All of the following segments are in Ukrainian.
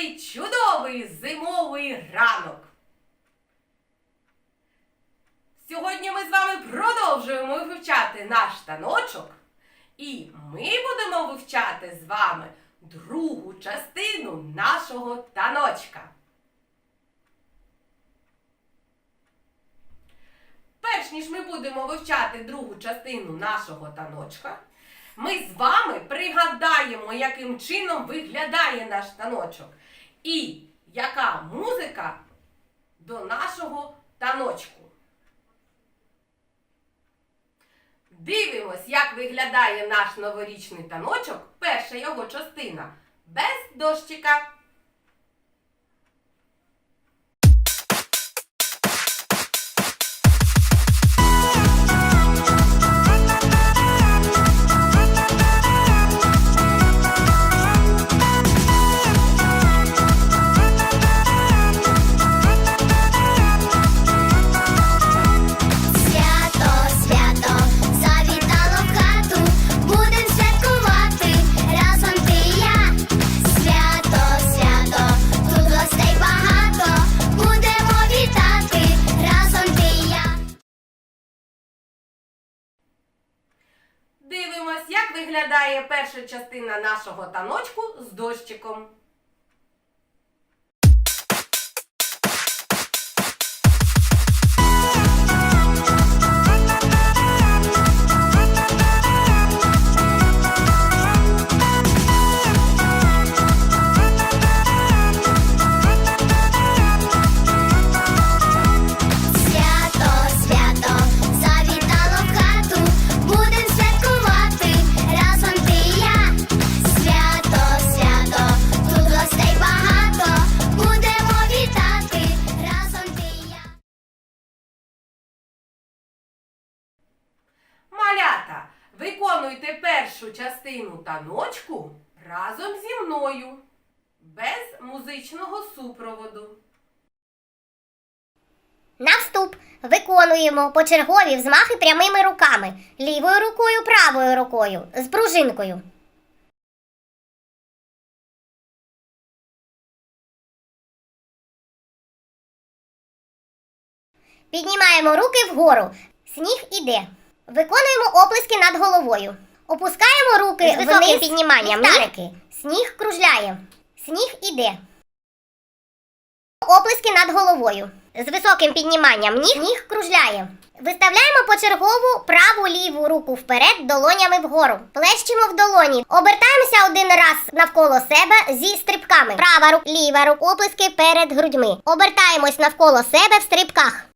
Цей чудовий зимовий ранок. Сьогодні ми з вами продовжуємо вивчати наш таночок. І ми будемо вивчати з вами другу частину нашого таночка. Перш ніж ми будемо вивчати другу частину нашого таночка, ми з вами пригадаємо, яким чином виглядає наш таночок і яка музика до нашого таночку. Дивимось, як виглядає наш новорічний таночок, перша його частина без дощика. Виглядає перша частина нашого таночку з дощиком. Виконуйте першу частину таночку разом зі мною, без музичного супроводу. На вступ виконуємо почергові взмахи прямими руками, лівою рукою, правою рукою, з пружинкою. Піднімаємо руки вгору. Сніг іде. Виконуємо оплески над головою. Опускаємо руки З високим вниз, підніманням ліхтарики. Сніг кружляє. Сніг іде. Оплески над головою. З високим підніманням ніг ніг кружляє. Виставляємо почергову праву ліву руку вперед долонями вгору. Плещемо в долоні. Обертаємося один раз навколо себе зі стрибками. Права рука, ліва рука, оплески перед грудьми. Обертаємось навколо себе в стрибках.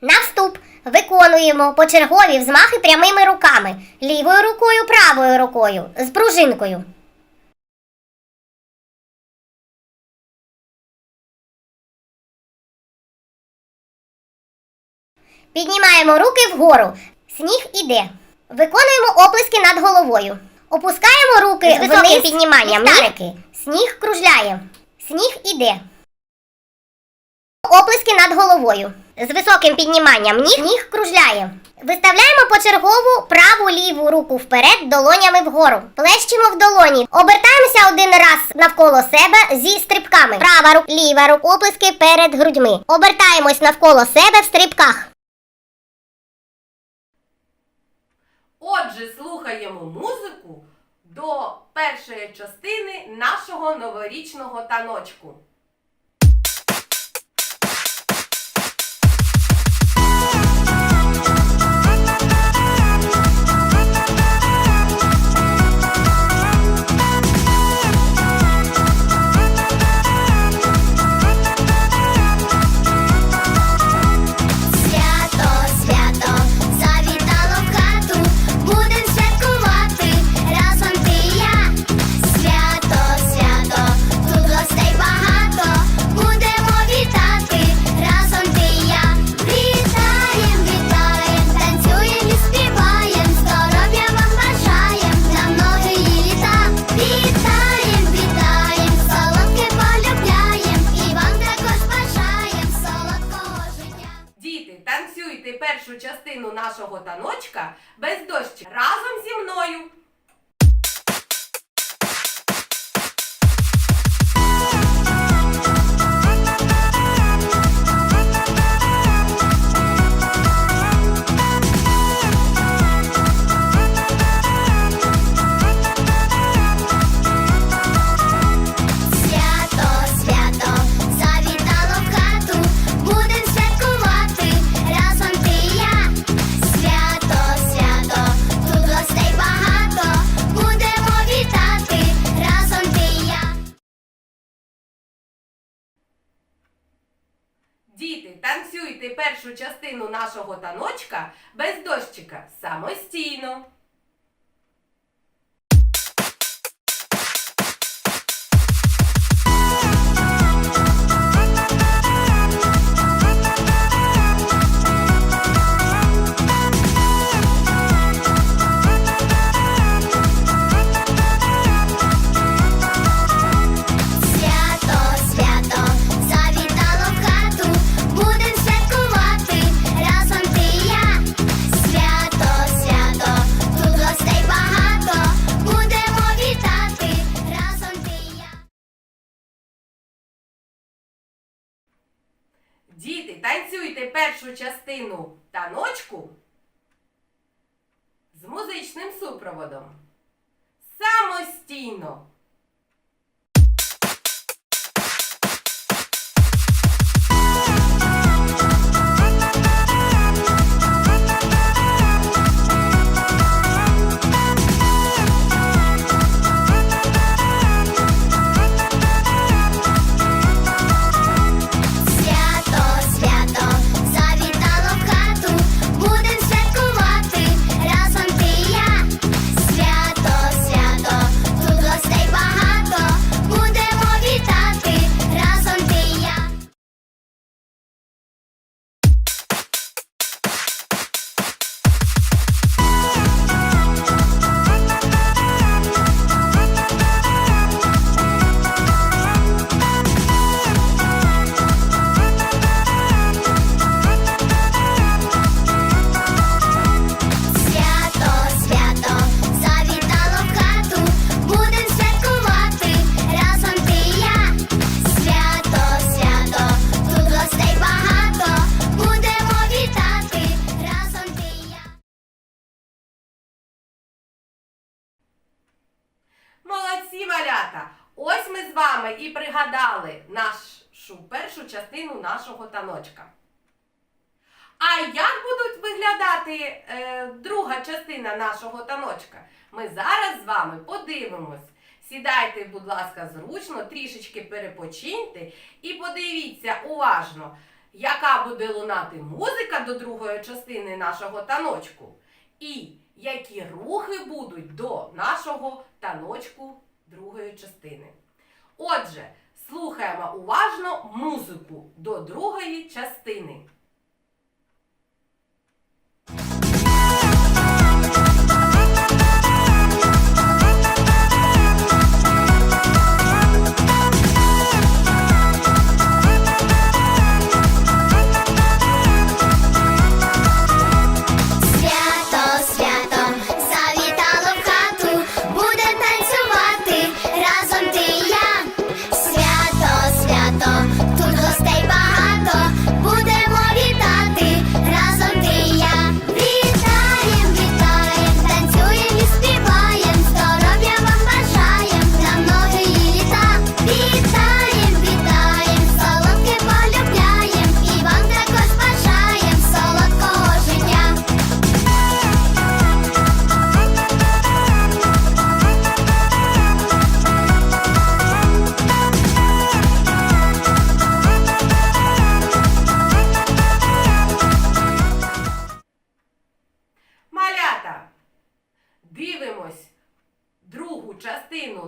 На вступ виконуємо почергові взмахи прямими руками, лівою рукою, правою рукою, з пружинкою. Піднімаємо руки вгору. Сніг іде. Виконуємо оплески над головою. Опускаємо руки вниз, підніманням. Сніг кружляє. Сніг іде. Оплески над головою. З високим підніманням ніг ніг кружляє. Виставляємо почергову праву ліву руку вперед долонями вгору. Плещемо в долоні. Обертаємося один раз навколо себе зі стрибками. Права рука, ліва рука, оплески перед грудьми. Обертаємось навколо себе в стрибках. Отже, слухаємо музику до першої частини нашого новорічного таночку. нашого таночка без дощика самостійно. частину таночку з музичним супроводом. Самостійно пригадали нашу першу частину нашого таночка. А як будуть виглядати е, друга частина нашого таночка? Ми зараз з вами подивимось. Сідайте, будь ласка, зручно, трішечки перепочиньте і подивіться уважно, яка буде лунати музика до другої частини нашого таночку. І які рухи будуть до нашого таночку другої частини. Отже, слухаємо уважно музику до другої частини.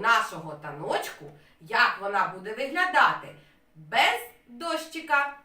нашого таночку, як вона буде виглядати без дощика.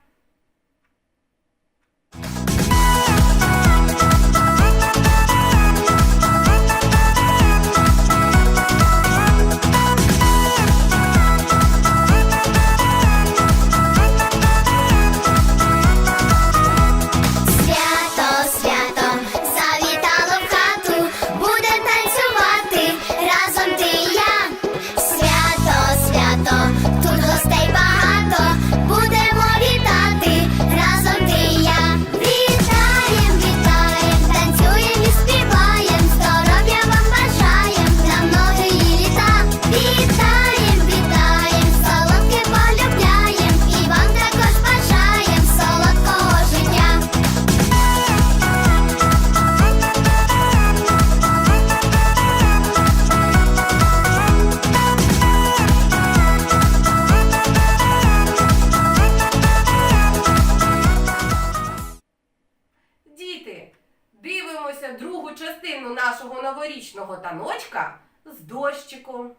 Новорічного с дощиком.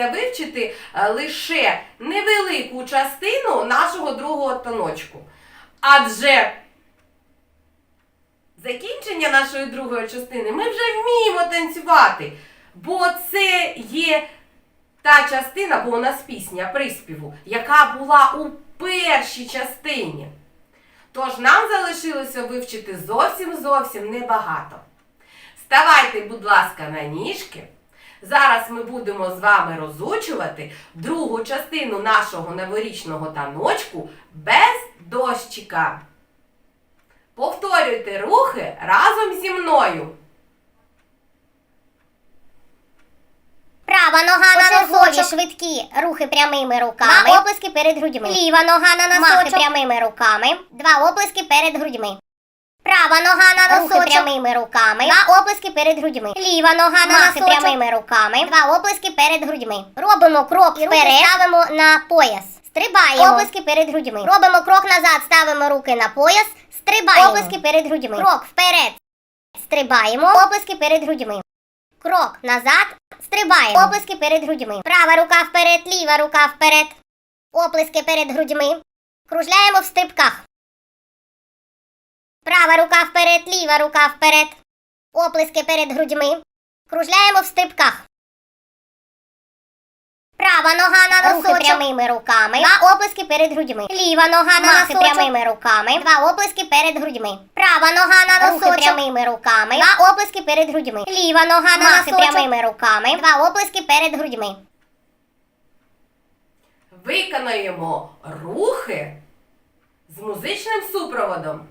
Залишається вивчити е, лише невелику частину нашого другого таночку. Адже закінчення нашої другої частини ми вже вміємо танцювати. Бо це є та частина, бо у нас пісня приспіву, яка була у першій частині. Тож нам залишилося вивчити зовсім зовсім небагато. Ставайте, будь ласка, на ніжки. Зараз ми будемо з вами розучувати другу частину нашого новорічного таночку без дощика. Повторюйте рухи разом зі мною. Права нога на носочок. швидкі рухи прямими руками. Два оплески перед грудьми. Ліва нога на носочок. Махи прямими руками. Два оплески перед грудьми. Права нога на носочок. Рухи прямими руками. Два оплески перед грудьми. Ліва нога на Махи прямими руками. Два оплески перед грудьми. Робимо крок вперед. Ставимо на пояс. Стрибаємо. Оплески перед грудьми. Робимо крок назад. Ставимо руки на пояс. Стрибаємо. Оплески перед грудьми. Крок вперед. Стрибаємо. Оплески перед грудьми. Крок назад. Стрибаємо. Оплески перед грудьми. Права рука вперед, ліва рука вперед. Оплески перед грудьми. Кружляємо в стрибках. Права рука вперед, ліва рука вперед. Оплески перед грудьми. Кружляємо в стрибках. Права нога на носочок. Рухи прямими руками. Два оплески перед грудьми. Ліва нога на Махи носочок. прямими руками. Два оплески перед грудьми. Права нога на носочок. Рухи прямими руками. Два оплески перед грудьми. Ліва нога на Махи носочок. прямими руками. Два оплески перед грудьми. Виконаємо рухи з музичним супроводом.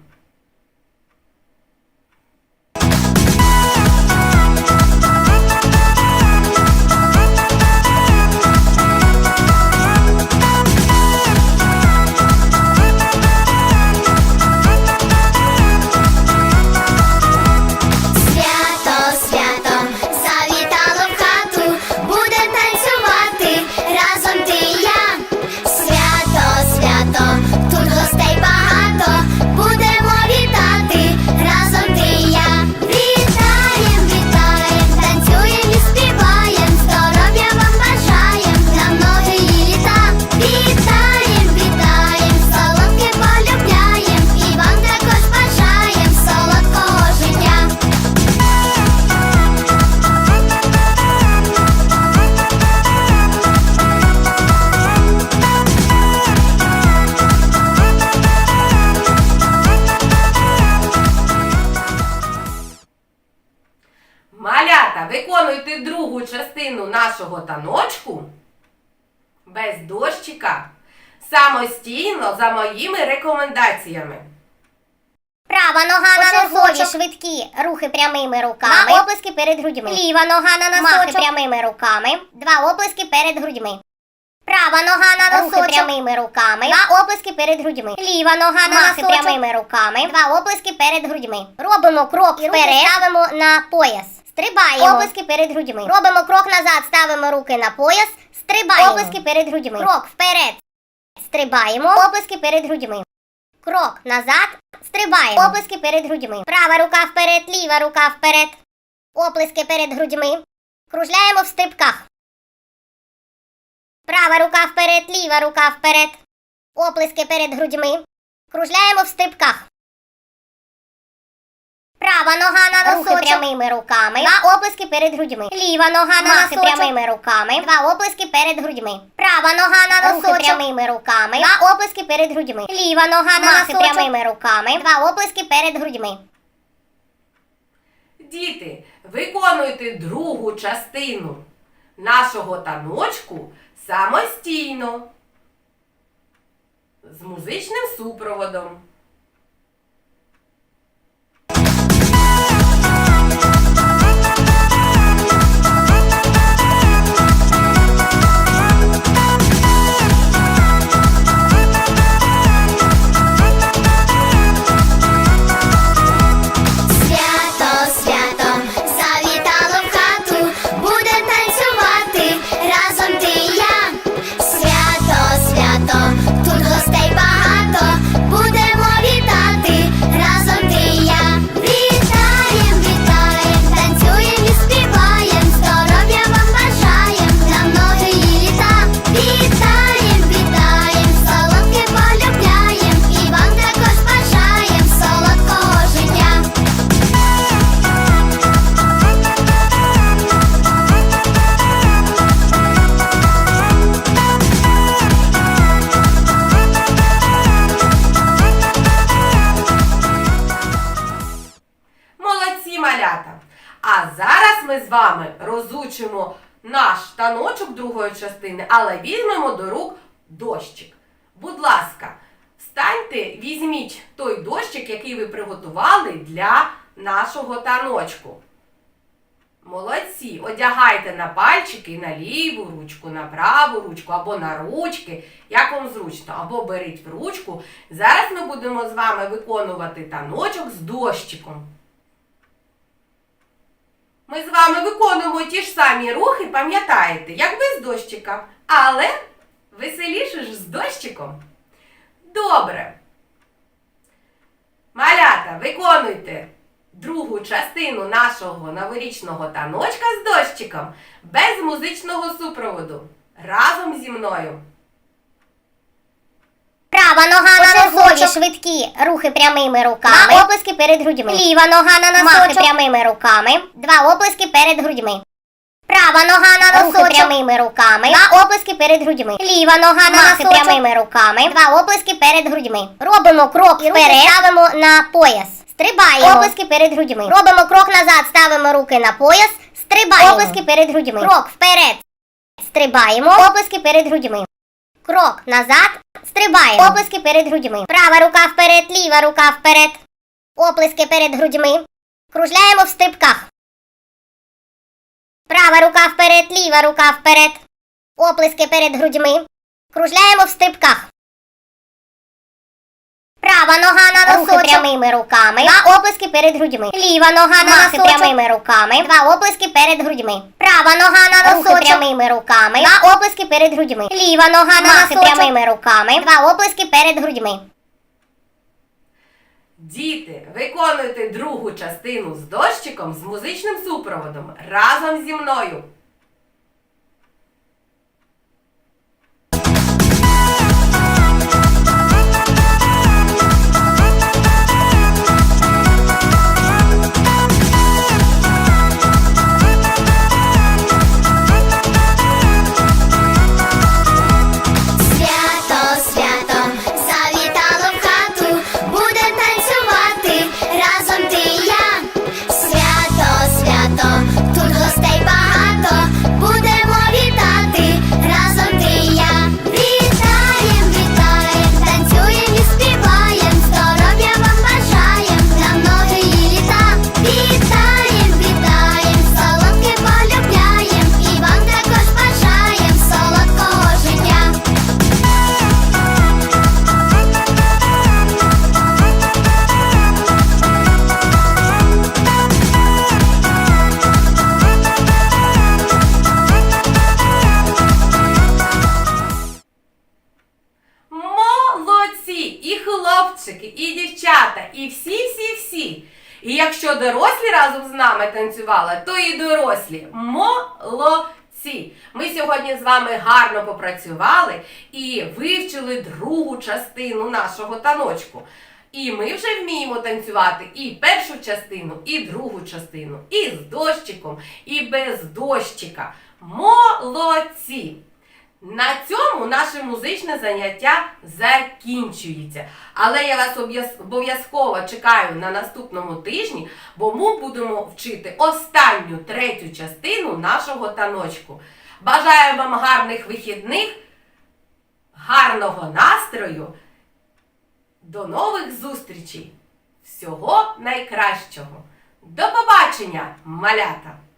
Виконуйте другу частину нашого таночку без дощика самостійно за моїми рекомендаціями. Права нога на носочок. швидкі рухи прямими руками. Два оплески перед грудьми. Ліва нога на носочок. Махи прямими руками. Два оплески перед грудьми. Права нога на носочок. Рухи прямими руками. Два оплески перед грудьми. Ліва нога на Махи носочок. прямими руками. Два оплески перед грудьми. Робимо крок вперед. Ставимо на пояс. Стрибаємо. Оплески перед грудьми. Робимо крок назад. Ставимо руки на пояс. Стрибаємо. Оплески перед грудьми. Крок вперед. Стрибаємо. Оплески перед грудьми. Крок назад. Стрибаємо. Оплески перед грудьми. Права рука вперед, ліва рука вперед. Оплески перед грудьми. Кружляємо в стрибках. Права рука вперед, ліва рука вперед. Оплески перед грудьми. Кружляємо в стрибках. Права нога на носочок. прямими руками. Два оплески перед грудьми. Ліва нога на носочок. прямими руками. Два оплески перед грудьми. Права нога на носочок. прямими руками. Два оплески перед грудьми. Ліва нога на носочок. прямими руками. Два оплески перед грудьми. Діти, виконуйте другу частину нашого таночку самостійно з музичним супроводом. Наш таночок другої частини, але візьмемо до рук дощик. Будь ласка, встаньте, візьміть той дощик, який ви приготували для нашого таночку. Молодці! Одягайте на пальчики на ліву ручку, на праву ручку або на ручки, як вам зручно, або беріть в ручку. Зараз ми будемо з вами виконувати таночок з дощиком. Ми з вами виконуємо ті ж самі рухи, пам'ятаєте, як без дощика, але веселіше ж з дощиком. Добре. Малята, виконуйте другу частину нашого новорічного таночка з дощиком без музичного супроводу. Разом зі мною. Права нога на носочок. швидкі рухи прямими руками. Два оплески перед грудьми. Ліва нога на носочок. Махи прямими руками. Два оплески перед грудьми. Права нога на носочок. Рухи прямими руками. Два оплески перед грудьми. Ліва нога на Махи прямими руками. Два оплески перед грудьми. Робимо крок вперед. Ставимо на пояс. Стрибаємо. Оплески перед грудьми. Робимо крок назад. Ставимо руки на пояс. Стрибаємо. Оплески перед грудьми. Крок вперед. Стрибаємо. Оплески перед грудьми. Крок назад. Стрибаємо. Оплески перед грудьми. Права рука вперед, ліва рука вперед. Оплески перед грудьми. Кружляємо в стрибках. Права рука вперед, ліва рука вперед. Оплески перед грудьми. Кружляємо в стрибках. Права нога на носочок. прямими руками. Два оплески перед грудьми. Ліва нога на носочок. прямими руками. Два оплески перед грудьми. Права нога на носочок. прямими руками. Два оплески перед грудьми. Ліва нога на носочок. прямими руками. Два оплески перед грудьми. Діти, виконуйте другу частину з дощиком з музичним супроводом разом зі мною. хлопчики, і дівчата, і всі-всі-всі. І якщо дорослі разом з нами танцювали, то і дорослі молодці. Ми сьогодні з вами гарно попрацювали і вивчили другу частину нашого таночку. І ми вже вміємо танцювати і першу частину, і другу частину, і з дощиком, і без дощика. Молодці! На цьому наше музичне заняття закінчується. Але я вас обов'язково чекаю на наступному тижні, бо ми будемо вчити останню третю частину нашого таночку. Бажаю вам гарних вихідних, гарного настрою. До нових зустрічей! Всього найкращого! До побачення, малята!